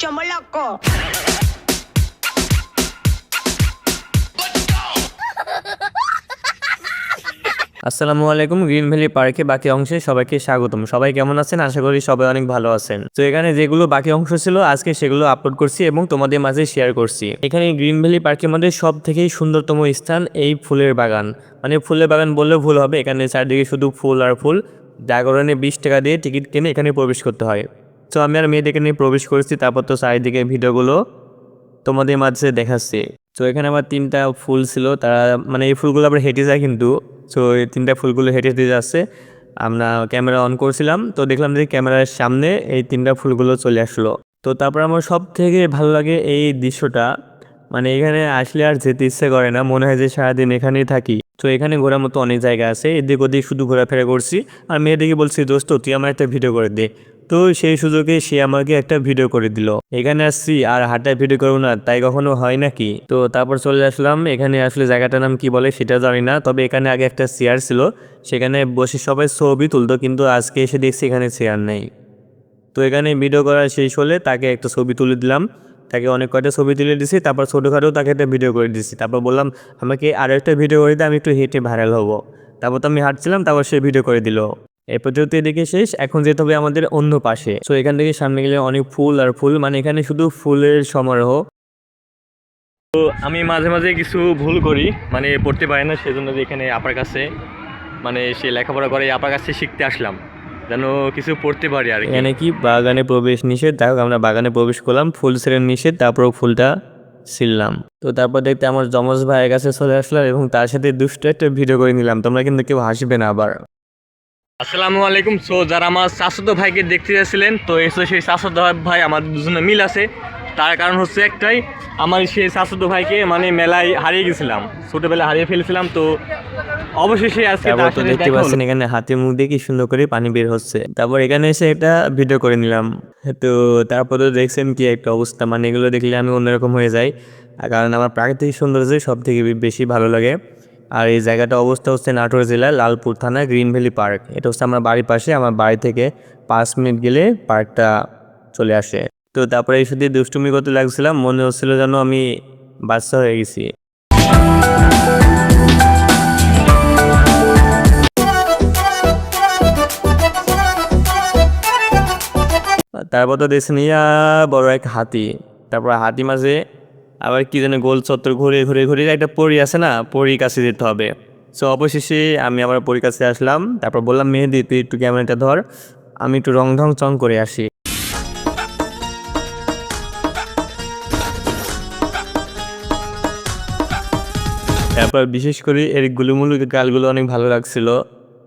chomoloco. আসসালামু আলাইকুম, green valley পার্কে বাকি অংশে সবাইকে স্বাগতম। সবাই কেমন আছেন? আশা করি সবাই অনেক ভালো আছেন। তো এখানে যেগুলো বাকি অংশ ছিল, আজকে সেগুলো আপলোড করছি এবং তোমাদের মাঝে শেয়ার করছি। এখানে গ্রিন ভ্যালি পার্কের মধ্যে সব থেকে সুন্দরতম স্থান এই ফুলের বাগান। মানে ফুলের বাগান বললেও ভুল হবে। এখানে চারদিকে শুধু ফুল আর ফুল। কারণে বিশ টাকা দিয়ে টিকিট কিনে এখানে প্রবেশ করতে হয়। তো আমি আর মেয়েদেরকে নিয়ে প্রবেশ করেছি, তারপর তো চারিদিকে ভিডিওগুলো তোমাদের মাঝে দেখাচ্ছি। তো এখানে আমার তিনটা ফুল ছিল, তারা মানে এই ফুলগুলো আবার হেঁটে যায় কিন্তু। তো এই তিনটা ফুলগুলো হেঁটে দিয়ে যাচ্ছে। আমরা ক্যামেরা অন করছিলাম, তো দেখলাম যে ক্যামেরার সামনে এই তিনটা ফুলগুলো চলে আসলো। তো তারপর আমার সব থেকে ভালো লাগে এই দৃশ্যটা মানে এখানে আসলে আর যেতে ইচ্ছে করে না, মনে হয় যে সারাদিন এখানেই থাকি। তো এখানে ঘোরার মতো অনেক জায়গা আছে, এদিক ওদিক শুধু ঘোরাফেরা করছি। আর মেয়েদিকে বলছি, দোস্ত, তুই আমার একটা ভিডিও করে দে। তো সেই সুযোগে সে আমাকে একটা ভিডিও করে দিল। এখানে আসছি আর হাঁটায় ভিডিও করব না, তাই কখনো হয় নাকি? তো তারপর চলে আসলাম, এখানে আসলে জায়গাটার নাম কি বলে সেটা জানি না, তবে এখানে আগে একটা চেয়ার ছিল, সেখানে বসে সবাই ছবি তুলতো, কিন্তু আজকে এসে দেখছি এখানে চেয়ার নেই। তো এখানে ভিডিও করা শেষ হলে তাকে একটা ছবি তুলে দিলাম, তাকে অনেক কয়টা ছবি তুলে দিছি, তারপর ছোটোখাটো তাকে একটা ভিডিও করে দিছি। তারপর বললাম, আমাকে আরও একটা ভিডিও করে দিই আমি একটু হেঁটে ভাইরাল হব। তারপর তো আমি হাঁটছিলাম, তারপর সে ভিডিও করে দিল। এই পর্যন্ত এদিকে শেষ। এখন যেতে হবে আমাদের অন্য পাশে। তো এখান থেকে সামনে গেলে অনেক ফুল আর ফুল। মানে এখানে শুধু ফুলের সমারোহ। তো আমি মাঝে মাঝে কিছু ভুল করি। মানে পড়তে পারি না, সেজন্য যে এখানে আপার কাছে মানে সে লেখাপড়া করে আপার কাছে শিখতে আসলাম। যেন কিছু পড়তে পারি আর এখানে কি? বাগানে প্রবেশ নিষেধ। হোক আমরা বাগানে প্রবেশ করলাম। ফুল ছেড়ে নিষেধ। তারপর ফুলটা ছিললাম তো তারপর দেখতে আমার যমজ ভাইয়ের কাছে চলে আসলাম এবং তার সাথে দুষ্ট একটা ভিডিও করে নিলাম। তোমরা কিন্তু কেউ হাসবে না আবার। আসসালামু আলাইকুম। সো যারা আমার চাচাতো ভাইকে দেখতে যাচ্ছিলেন তো এসে সেই চাচাতো ভাই আমার দুজনে মিল আছে। তার কারণ হচ্ছে একটাই আমার সেই চাচাতো ভাইকে মানে মেলায় হারিয়ে গেছিলাম। ছোটবেলায় হারিয়ে ফেলেছিলাম তো অবশেষে আজকে সাথে দেখতে পাচ্ছেন এখানে হাতে মুখ দিয়ে কি সুন্দর করে পানি বের হচ্ছে। তারপর এখানে এসে একটা ভিডিও করে নিলাম। তো তারপরে দেখছেন কি একটা অবস্থা মানে এগুলো দেখলে আমি অন্যরকম হয়ে যাই। কারণ আমার প্রাকৃতিক সৌন্দর্য সব থেকে বেশি ভালো লাগে। আর এই জায়গাটা অবস্থা হচ্ছে নাটোর জেলার লালপুর থানা গ্রিন ভ্যালি পার্ক। এটা হচ্ছে আমার বাড়ির পাশে, আমার বাড়ি থেকে পাঁচ মিনিট গেলে পার্কটা চলে আসে। তো তারপরে এই সাথে দুষ্টুমি করতে লাগছিলাম, মনে হচ্ছিল যেন আমি বাচ্চা হয়ে গেছি। তারপর তো দেখছেন, ইয়া, বড় এক হাতি। তারপর হাতি মাঝে আবার কি যেন গোল চত্বর ঘুরে ঘুরে ঘুরে একটা পরি আছে না? পরির কাছে যেতে হবে। সো অবশেষে আমি আবার পরির কাছে আসলাম। তারপর বললাম, মেহেদি, তুই একটু ক্যামেরাটা ধর। আমি একটু রং ঢং চং করে আসি। তারপর বিশেষ করে এর গুলুমুলু গালগুলো অনেক ভালো লাগছিল।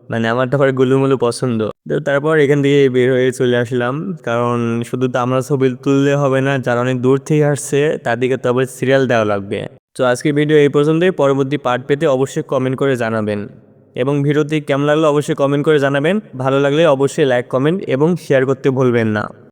মানে আমার তো আবার গুলুমুলু পছন্দ। তো তারপর এখান থেকে বের হয়ে চলে আসলাম। কারণ শুধু তো আমরা ছবি তুললে হবে না, যারা অনেক দূর থেকে আসছে তাদেরকে তো আবার সিরিয়াল দেওয়া লাগবে। তো আজকের ভিডিও এই পর্যন্তই। পরবর্তী পার্ট পেতে অবশ্যই কমেন্ট করে জানাবেন। এবং ভিডিওটি কেমন লাগল অবশ্যই কমেন্ট করে জানাবেন। ভালো লাগলে অবশ্যই লাইক কমেন্ট এবং শেয়ার করতে ভুলবেন না।